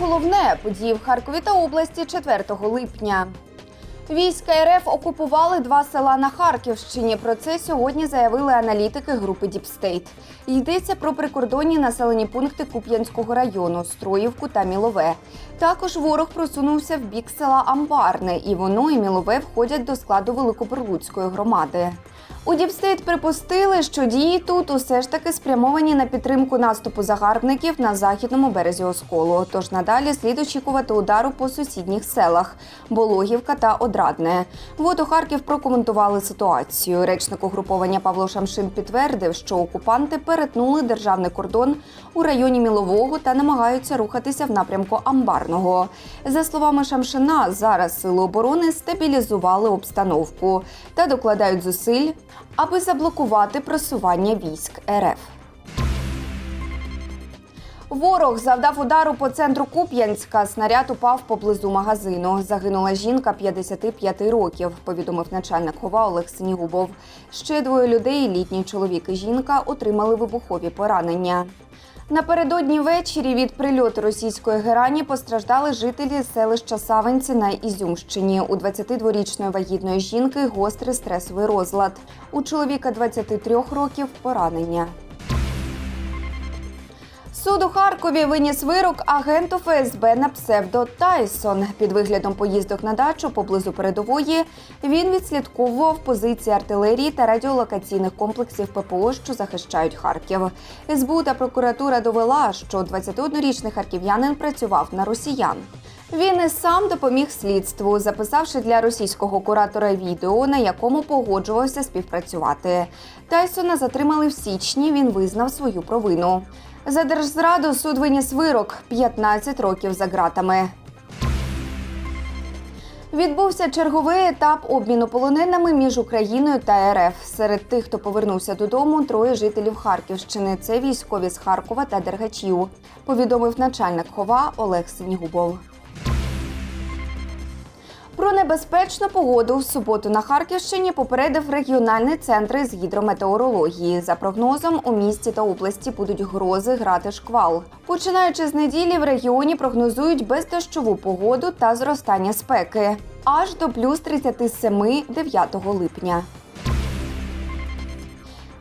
Головне події в Харкові та області 4 липня. Війська РФ окупували два села на Харківщині. Про це сьогодні заявили аналітики групи Діпстейт. Йдеться про прикордонні населені пункти Куп'янського району, Строївку та Мілове. Також ворог просунувся в бік села Амбарне, і воно і Мілове входять до складу Великобурлуцької громади. У Діпстейт припустили, що дії тут усе ж таки спрямовані на підтримку наступу загарбників на західному березі Осколу. Тож надалі слід очікувати удару по сусідніх селах Бологівка та Одрадне. Вот Харків прокоментували ситуацію. Речник угруповання Павло Шамшин підтвердив, що окупанти перетнули державний кордон у районі Мілового та намагаються рухатися в напрямку Амбарного. За словами Шамшина, зараз сили оборони стабілізували обстановку та докладають зусиль, аби заблокувати просування військ РФ. Ворог завдав удару по центру Куп'янська. Снаряд упав поблизу магазину. Загинула жінка 55 років, повідомив начальник хова Олег Синігубов. Ще двоє людей, літній чоловік і жінка, отримали вибухові поранення. Напередодні ввечері від прильоту російської герані постраждали жителі селища Савинці на Ізюмщині. У 22-річної вагітної жінки гострий стресовий розлад. У чоловіка 23 років поранення. Суд у Харкові виніс вирок агенту ФСБ на псевдо Тайсон. Під виглядом поїздок на дачу поблизу передової він відслідковував позиції артилерії та радіолокаційних комплексів ППО, що захищають Харків. СБУ та прокуратура довела, що 21-річний харків'янин працював на росіян. Він і сам допоміг слідству, записавши для російського куратора відео, на якому погоджувався співпрацювати. Тайсона затримали в січні. Він визнав свою провину. За держзраду суд виніс вирок 15 років за ґратами. Відбувся черговий етап обміну полоненими між Україною та РФ. Серед тих, хто повернувся додому, троє жителів Харківщини. Це військові з Харкова та Дергачів. Повідомив начальник хова Олег Синігубов. Про небезпечну погоду в суботу на Харківщині попередив регіональний центр з гідрометеорології. За прогнозом, у місті та області будуть грози, грати шквал. Починаючи з неділі, в регіоні прогнозують бездощову погоду та зростання спеки аж до плюс 37 9 липня.